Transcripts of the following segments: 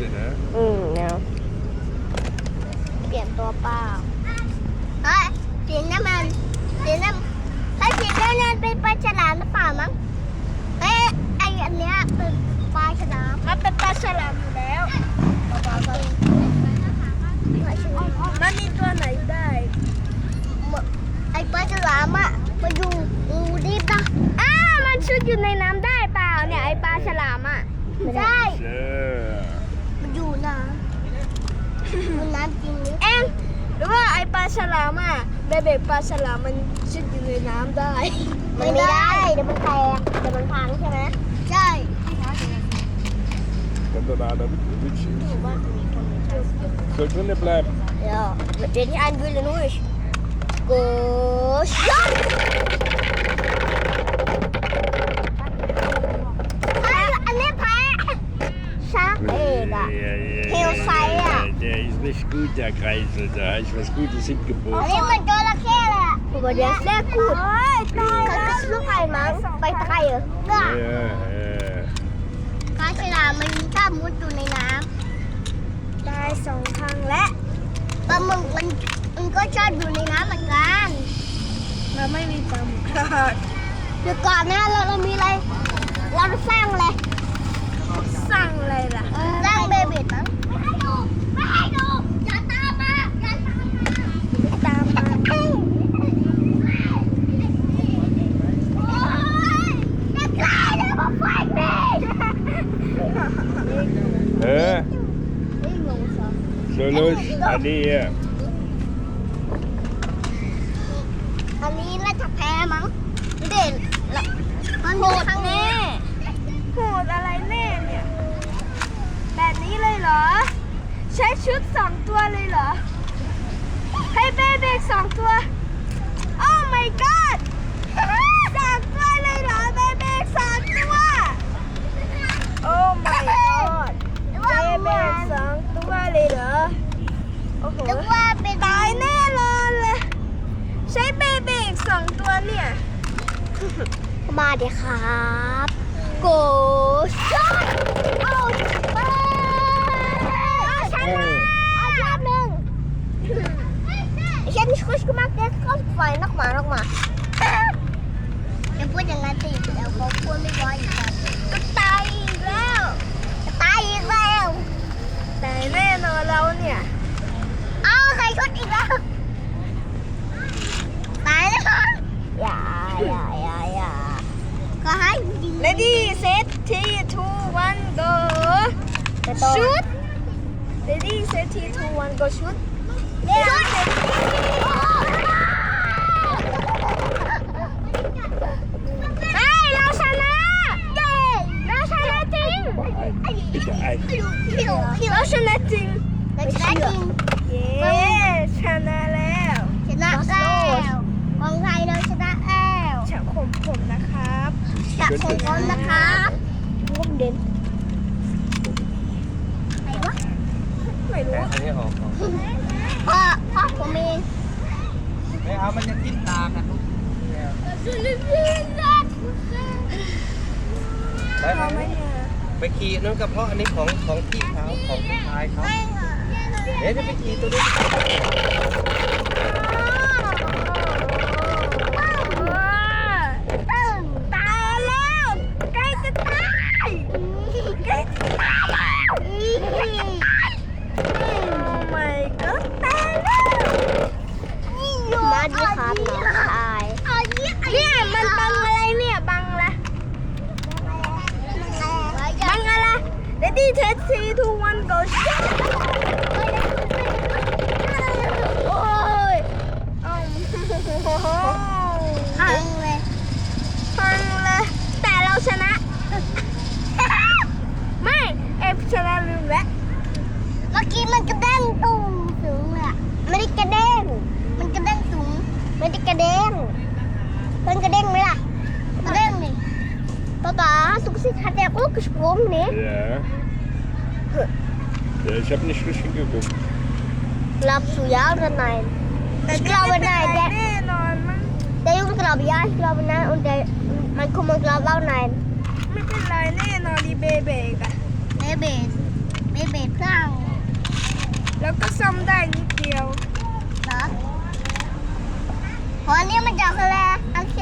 ดีนะ อืมเนาะเปลี่ยนตัวเปล่าเฮ้ยสีนน้ำมันจีนน้ำให้จีนน้ำมันไป็ปลฉลาม เบเบปลาฉลามมันชุดอยู่ในน้ำได้ไม่ได้เดี๋ยวมันแตกเดี๋ยวมันพังใช่ไหมใช่ Kom dan aan, dan moet je. Zo drinnen blijven. Ja, met dit niet aan willen hoor. Go shot! Nicht gut, der Kreisel. Da ist was Gutes อัน hingebogen. นี้มันจระเข้เลยอะผมบอกเดี๋ยวแรกกูดเขาจะซื้อไข่มั้งไปตะไคร่เหรอ Ja, ja, ja. ปลาฉลามมันชอบมุดอยู่ในน้ได้สองครั้งและำปลาหมึกมันมันก็ชอบอยู่ในน้ำเหมือนกันมันไม่มีปลาหมึกเดี๋ยวก่อนนะเราเรามีอะไร เราสร้างอะไรสั่งอะไรล่ะสร้างเบบีมั้งไม่ให้ดูไม่ให้ดูอย่าตามมาอย่าตามมา ตามมา โอ้ยจะตายแล้วมาไฟเบด Hè? Zo los. Ah, nee, ja. อันนี้น่าจะแพ้มั้งเด่นมันโหดแน่โหดอะไรแน่เนี่ย แบบนี้เลยเหรอ ใช้ชุดสองตัวเลยเหรอ ให้เบเบกสองตัวโอ้ my god สองตัวเลยเหรอเบเบกสองตัว โอ้ my god เบเบกสองตัวเลยเหรอ โอ้โหนึกว่าเป็นตายแน่นอนเลย ใช้เบเบกสองตัวเนี่ย มาเดี๋ยวครับโกช็อตเอาไปเอาชนะเอารอบหนึ่งฉันคุชก็มากเด็กก็ไฟนักหมานักหมาอย่าพูดอย่างนั้นสิเดี๋ยวเขาพูดไม่ไหวอีกครับก็ตายอีกแล้วจะตายอีกแล้ว แต่แน่นอนแล้วเนี่ย เอาใครชดอีกแล้ว ตายแล้วค่ะอย่าอย่าอย่าอย่าก็ให้ดี Ready set three two one go แต่ตัว shoot Ready set three two one go shoot เดี๋ยวเฮ้ยเราชนะเย้เราชนะจริง Bitte ein. เราชนะจริงเราชนะจริงเย้ชนะแล้วชนะแล้วของไทยเราชนะแล้วฉะผมผมนะครับจากของคนนะครับร่วมเด่นไหนวะไม่รู้อันนี้ออกออกพ่อพ่อผมเองไม่เอามันจะทิ่มตากันไปพอไหมเนี่ย ไปขี่นั่นก็เพราะอันนี้ของของพี่เขาของผู้ชายเขาเดี๋ยวจะไปขี่ตัวนี้ ว้าตายแล้วใกล้จะตายใกล้จะตายแล้ว Oh my god ตายแล้ว มาดีครับน้องชาย เนี่ยมันบังอะไรเนี่ยบังอะไรบังอะไร Ready test three two one go shoot โอ้ยเอาโอ้โห พังเลย พังเลยแต่เราชนะ ไม่เอฟชนะลืมแล้ว เมื่อกี้มันกระเด้งตูมสูงเลยอะไม่ได้กระเด้ง มันกระเด้งสูงไม่ได้กระเด้งมันกระเด้งไหมล่ะ กระเด้งดิ Papa, hast du gesehen, hat der auch gesprungen, ne? Ja. Ja, ich habe nicht richtig geguckt. Glaubst du ja oder nein? แต่ Ich นี่ glaube ไม่เป็นไร nein. Der, แน่นอนมั้ง der Junge glaubt ja, ich glaube nein. Und der, mein Kummer glaubt auch nein. ไม่เป็นไรแน่นอนดีเบเบกอะ Baby, Baby, klar. แล้วก็ซ่อมได้นิดเดียวเหรอเพราะอันนี้มันจะอะไรโอเค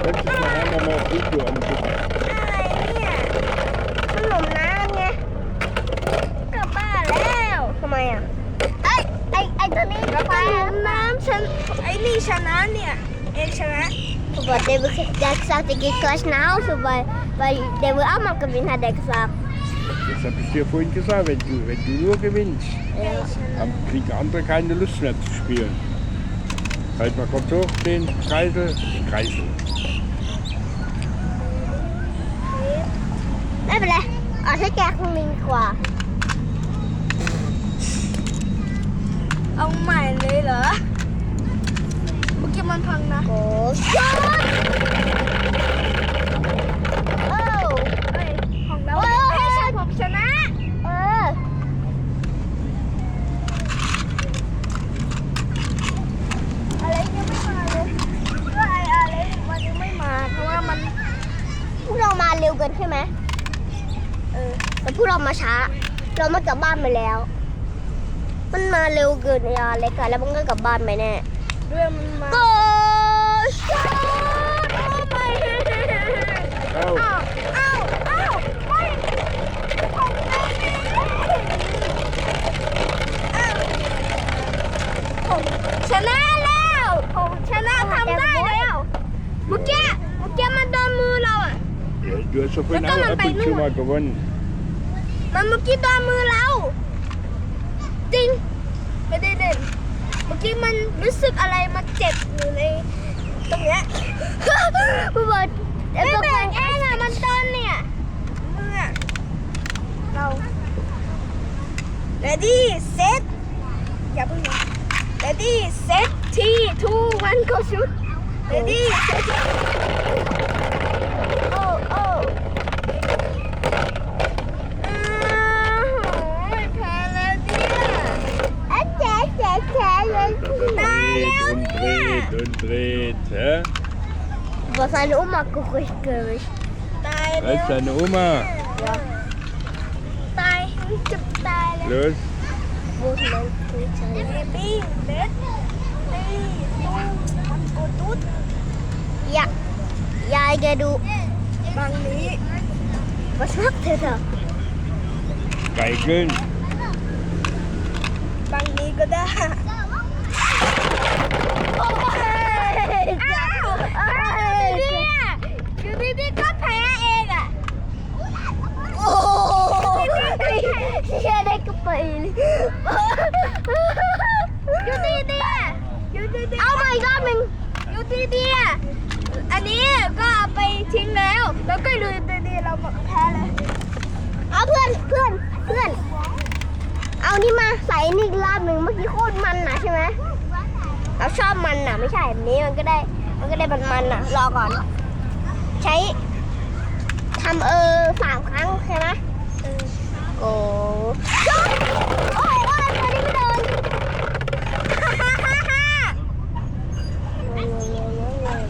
แล้วคิดมาแล้วมามองคิดอยู่อันนี้อะไรเนี่ยขนมน้ำไงกลับบ้านแล้วทำไมอ่ะไอ้ไอ้ไอ้ตัวนี้ก็ไปน้ำฉันไอ้นี่ชนะเนี่ยเองชนะ Aber der wird gesagt, der geht gleich nach Hause, weil, weil der will auch mal gewinnen, hat er gesagt. Das habe ich dir vorhin gesagt, wenn du, wenn du nur gewinnst, ja. dann kriegen andere keine Lust mehr zu spielen. Halt mal kurz hoch, den Kreisel, den Kreisel. ไม่เป็นไรเอาให้แกคงมิงกว่า เอาใหม่เลยเหรอ เมื่อกี้มันพังนะ โอ้ช็อตโอ้ เอ้ยของเรา โอ้ย ให้ฉันผมชนะ เออ อะไรยังไม่มาเลยก็ไออะไรมันยังไม่มา เพราะว่ามัน พวกเรามาเร็วเกินใช่ไหม เออ แต่พวกเรามาช้า เรามากลับบ้านไปแล้ว มันมาเร็วเกินยาเล็กอะแล้วมันก็กลับบ้านไปแน่เรื่องมันมาโกช็อตโอ้ไม่ Oh, อ้าวอ้าวอ้าวไม่ของเราเองอ้าวผมชนะแล้วผมชนะทำได้แล้วเมื่อกี้เมื่อกี้มันโดนมือเราอะ du hast doch vorhin Das kann auch man ab bei und zu Nummer. mal gewonnen. มันเมื่อกี้โดนมือเรา จริงไม่ได้เล่ นเมื่อกี้มันรู้สึกอะไรมาเจ็บอยู่ในตรงเนี้ยพี่บอลไม่เบรกเองอะมันโดนเนี่ยเมืออเรา ready set อย่าเพิ่งนะ ready set ที่ two one go shoot ready set โอ้โอ้ อ้าวโหยแพ้แล้วเนี่ย อะแจ๊ะแจ๊ะแจ๊ะเลย Das dreht und dreht und dreht. Hä? Was seine Oma geruhig gewicht. ตาย Da แล้ว ist deine Oma. ตายจะตายแล้ว Los. Wo ist mein Polizei? เบบี้เล็ดนี่ดูมันกูตุ๊ด Ja. Ja, ich gehe du. บางนี้ Was macht er da? Geigeln. บางนี้ก็ได้ อ้าวอ้าวเนี่ยอยู่ดีๆก็แพ้เองอะ Oh! Ja, der Gebeil. อยู่ดีๆอะอยู่ดีๆ Au mein Gott, mein อยู่ดีๆอะอันนี้ก็เอาไปทิ้งแล้ว แล้วก็อยู่ดีๆเราแพ้เลย เอาเพื่อนเพื่อนเพื่อน เอานี่มาใส่นี่อีกรอบหนึ่งเมื่อกี้โคตรมันนะใช่ไหม เราชอบมันนะไม่ใช่แบบนี้มันก็ได้ มันก็ได้มันมันนะรอก่อน ใช้ทำเออสามครั้งใช่ไหมโอ้ชอตโอ้ยโอ้ยตัวนี้ไม่โดน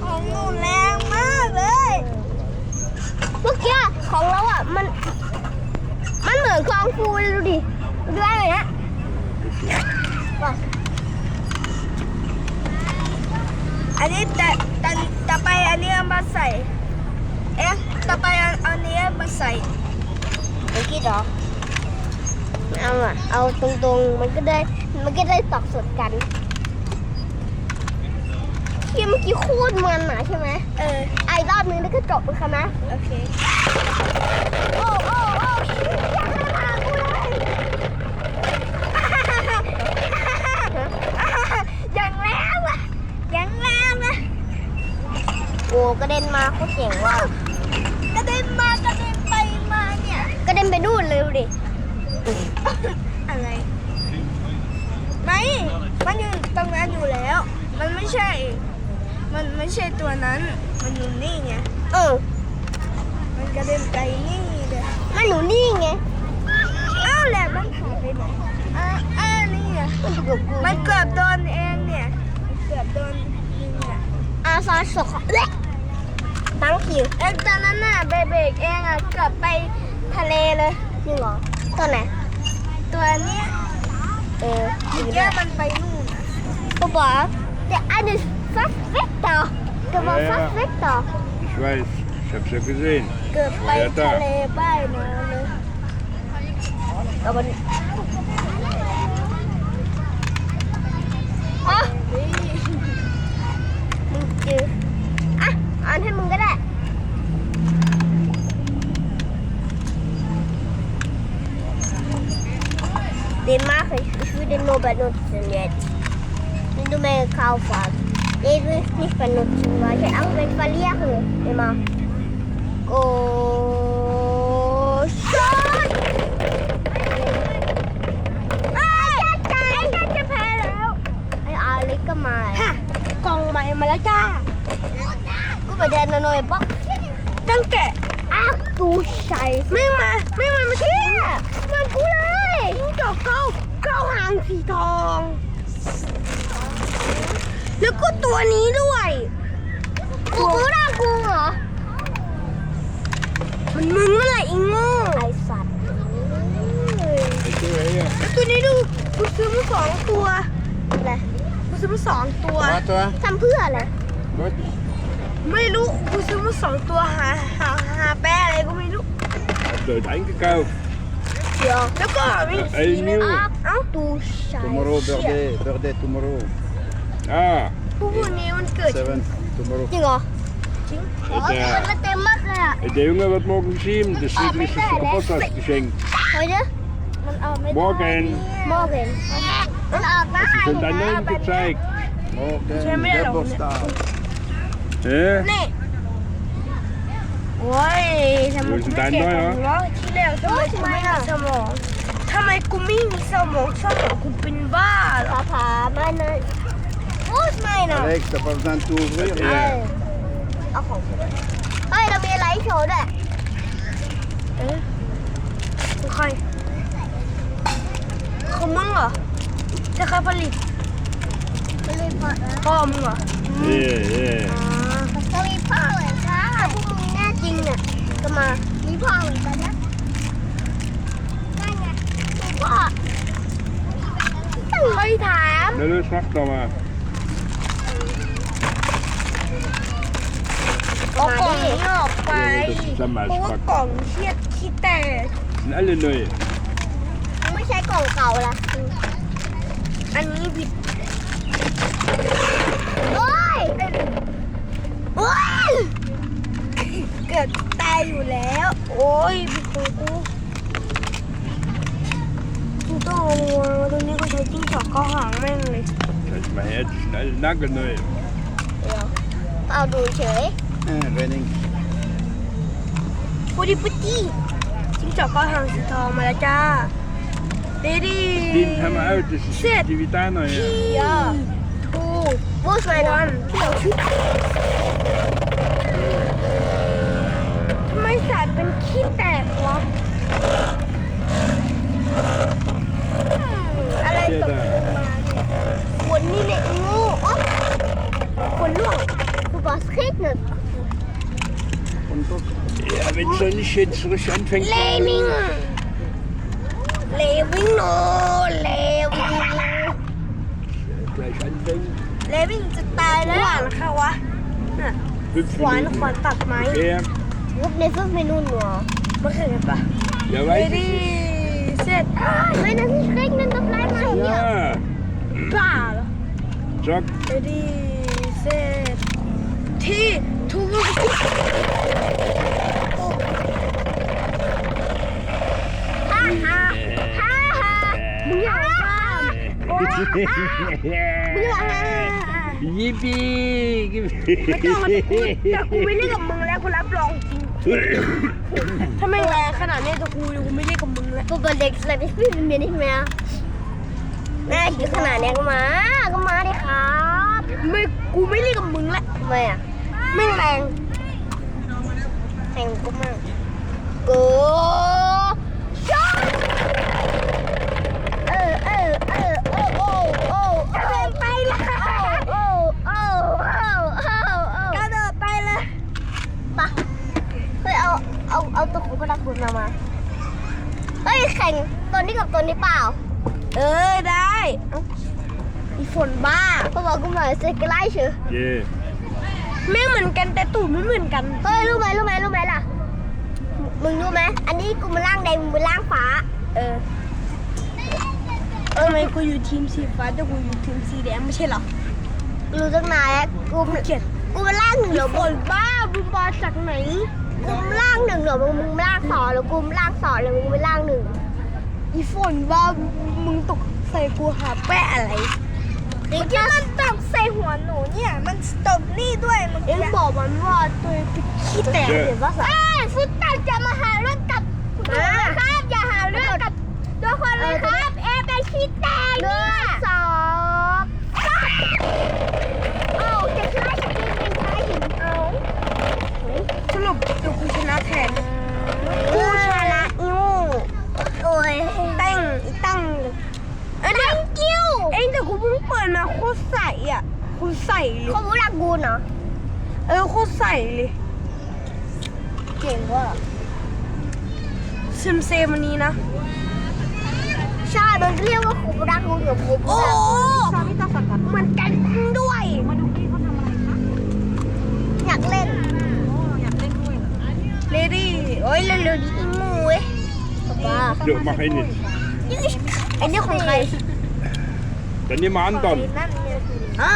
ของหนูแรงมากเลย เมื่อกี้ของเราอะมัน มันเหมือนกองฟูเลยดูดิดูได้เลยนะว่ะ อันนี้แต่แต่ต่อไปอันนี้เอามาใส่ เอ๊ะต่อไปเอาอันนี้มาใส่ เมื่อกี้เหรอเอาอะ เอาตรงๆ มันก็ได้มันก็ได้ตอกสดกันที่เมื่อกี้โคตรมันอะใช่ไหมเออไอ้รอบนึงแล้วก็จบเลยค่ะนะโอเคโอ้โอ้โอ้อย่ามาหากูเลยอย่างแล้วอะอย่างแล้วนะโอ้กระเด็นมาโคตรเจ๋งว่ะกระเด็นมากระเด็นไปมาเนี่ยกระเด็นไปนู่นเลยดูดิ อะไร ไม่ มันอยู่ตรงนั้นอยู่แล้ว มันไม่ใช่ มันไม่ใช่ตัวนั้น มันอยู่นี่ไง เออ มันกระเด็นไปนี่เลยมันอยู่นี่ไง อ้าวแหละมันหายไปไหนอ่าอ่านี่ไงมันอยู่กับกูมันเกือบโดนเองเนี่ย มันเกือบโดนนี่เนี่ยอาซาสกเละตั้งคิวเอ็งตอนนั้นน่ะเบเบกเองอะเกือบไปทะเลเลยจริงเหรอตัวไหน ตัวเนี้ยเออเมื่อกี้มันไปนู่นน่ะ Papa, der eine ist fast weg da. Der war Ja, ja. fast weg da. Ich weiß. Ich habe es ja gesehen. เกือบไปทะเลใต้น้ำเลยเอามันอ๋อมึงเจออ่ะอ่านให้มึงก็ได้ Den mache ich. Ich will den nur benutzen jetzt. Wenn du mir gekauft hast. Den will ich nicht benutzen, weil ich Angst, wenn ich verliere. Immer. Go. Shot! ไอ้จ้าไอ้จ้าจะแพ้แล้วไอ้อาเล็กก็มาฮะกล่องใหม่มาแล้วจ้ากูไปเดินหน่อยป๊อกตั้งแกะอ้าวตูใส่ไม่มาไม่มามาเที่ยมันกูเลยจิ้งจอกเก้าเก้าหางสีทอง แล้วก็ตัวนี้ด้วยกูกูด่ากูเหรอ มันมึงนั่นแหละอีโง่ไอสัตว์ Ik doe hier. ตัวนี้ดูกูซื้อมาสองตัวอะไรกูซื้อมาสองตัว Wat hoor? ทำเพื่ออะไร Wat? ไม่รู้กูซื้อมาสองตัวหาหาหาแป้อะไรก็ไม่รู้ Heb je het eingekauft? เดี๋ยวแล้วก็มี Een nieuw. เอ้าตูใช้ Tomorrow, birthday, birthday tomorrow. Ah, ผู้พวกนี้มันเกิด Seven, tomorrow. จริงเหรอ het, โอ้ย eh, มันเต็มมากเลยอะ het de jongen wat mogen zien. De cyclische geburtstagsgeschenk. เฮ้ยเด้อมันเอาไม่ได้ Morgen. มองเห็นมันออกได้ Hast du schon dein Namen gezeigt? Morgen, Zijn we er nog? Geburtstag. Hä? นี่โอ้ยทำไมกูไม่เก่งของล้อที่แล้วทำไมกูไม่มีสมองทำไมกูไม่มีสมองสมองกูเป็นบ้าเหรอผาผาไม่นะ โอ้ยไม่นะ Alex, t'as pas besoin de tout ouvrir. เออเอาของกูด้วยเฮ้ยเรามีไลฟ์โชว์ด้วยเอ๊ะใครของมึงเหรอจะใครผลิตมันมีพอแล้วพ่อมึงเหรอ Yeah, yeah. ก็มีพ่อเหมือนกันถ้าพวกมึงแน่จริงเนี่ยก็มา มีพ่อเหมือนกันนะนั่นไงมีพ่อใครถาม Nou, dus wacht dan maar. เอากล่องนี้ออกไป Ja, dat is dan เพราะ maar ว่า sprak. กล่องเครียดขี้แตก En alle nieuwe. ไม่ใช่กล่องเก่าละอันนี้ผิดโอ้ยโอ้ยเกือบตายอยู่แล้ว โอ้ยผิดของกูกูต้องเอามาตัวนี้กูใช้จิ้งจอกเข้าหางแม่งเลย Dat is maar het is alle nagelnieuwe. เดี๋ยวเอาดูเฉย Eh, Renning. พุดดี้พุดดี้จิ้งจอกเข้าหางสีทองมาแล้วจ้าเดดี้ Die gaan we uit, dus Shit. die weet daar nou ja. ยาทูบูสไมนอนทำไมสายเป็นขี้แตกวะอะไรตกขนนี่เนี่ยงูอ๊ะขนล่วงกูบอกสคริปต์หนึ่ง Und ook. Ja, wenn es noch nicht jetzt frisch anfängt. เลมิงเลวิงโนเลวิง Gleich anfängt. เลวิงจะตายแล้วหวานค่ะวะน่ะ Fünf หวาน Minuten. ขวานตัดไม้ Ja, รูปในฟึ่งเมนูหนัวไม่เคยเห็นปะ ja เล weiß ดี้ ich. เสร็จไม่นั่นสคริปต์นั่นต้องไล่มาเนี่ย Ja, บ้าเหรอ zack. เลดี้เสร็จที่ ทูฮ่าฮ่าฮ่าฮ่ามึงอย่าฮ่ามึงอย่าฮ่าไม่ต้องมาแต่กูแต่กูไม่เล่นกับมึงแล้วกูรับรองจริงถ้าไม่แรงขนาดนี้จะกูกูไม่เล่นกับมึงแล้วกูเป็นเด็กสลับที่พี่เป็นเมียนี่ไหมแม่คิดขนาดนี้ก็มา ก็มาดิครับ ไม่กูไม่เล่นกับมึงแล้วทำไมอะ ไม่แรงแข่งกูมั่งกูชอตเออเออเออโอ้โอ้โอ้โอ้ไปละโอ้โอ้โอ้โอ้กระโดดไปเลยปะเฮ้ยเอาเอาเอาตัวคุณพนักคุณมามาเฮ้ยแข่งตัวนี้กับตัวนี้เปล่า เออได้อีฝนบ้าเขาบอกกูหน่อยเซกไลเชื่อ Yeah. แม่งเหมือนกันแต่ตูดไม่เหมือนกัน เฮ้ยรู้ไหมรู้ไหมรู้ไหมล่ะ มึงรู้ไหมอันนี้กูมาล่างแดงมึงมาล่างฟ้า เออเออทำไมกูอยู่ทีมสีฟ้าแต่กูอยู่ทีมสีแดงไม่ใช่เหรอ รู้ตั้งนานแล้วกูเกลียดกูมาล่างหนึ่งเหรอฝนบ้าบุมบอลจากไหนกูมาล่างหนึ่งเหรอมึงมึงมาล่างสองหรือกูมาล่างสองหรือมึงมาล่างหนึ่งอีฝนว่ามึงตกใส่กูหาแปะอะไรเมื่อกี้มันตกใส่ หัวหนูเนี่ยมันตกนี่ด้วยเมื่อกี้เอ็งบอกมันว่าตัวเป็นขี้แตกเห็นปะเอ้ยฟุตตันจะมาหาเรื่องกับคุณหนูนะครับ อย่าหาเรื่องกับทุกคนเลยครับ เอเป็นขี้แตกเนี่ยสองโอ้จะใช่จะกินเป็นใช่หินเอา สรุปเดี๋ยวกูชนะแทน กูชนะอิวโอ้ย ตั้งอีตั้งเอ้ยเดี๋ยว กิ้ว เอ็งแต่กู เพิ่งเปิดมาโคตรใสอะโคตรใสเลยเขาบูรักกูเนาะเออโคตรใสเลยเก่งว่ะเซมเซมอันนี้นะใช่มันเรียกว่าคูบูรักกูกับคูบูโอ้รักเหมือนกันด้วยอยากเล่นเลดี้โอ้ยเร็วๆดิอีหมูเว้ยว้า Zo, mag hij niet. ไอ้นี่ของใคร Dan neem maar aan dan. อ่า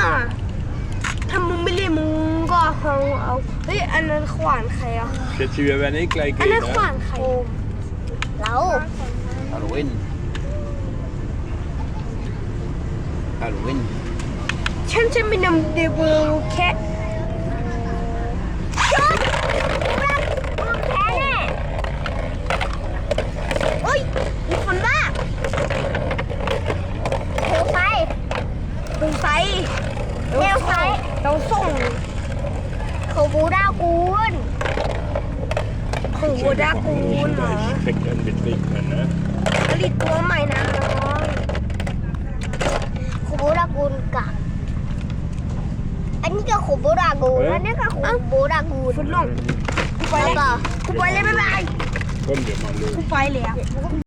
ถ้ามึงไม่เรียนมึงก็เอาเอา เฮ้ย อันนั้นขวานใครอะ Zet ze weer bij een klein อันนั้น keer. ขวานใครเรา Halloween Halloween ฉันจะไปนำเดบิวแค่ มึงแพ้แน่ โอ้ยมีคนบ้า เทวไฟ ตรงไซเทวไฟเราส่งคูบูรักกูนของโวดากูนเหรอ Kijk, en dit ligt men, hè. ผลิตตัวใหม่นะน้องคูบูรักกูนกับอันนี้ก็คูบูรักกูนอันนี้ก็คูบูรักกูนฟุตลงกูไปแล้วเลยก็กูไปเลยบ๊ายบาย Kom je maar, กู Lou. ไปเลยอะ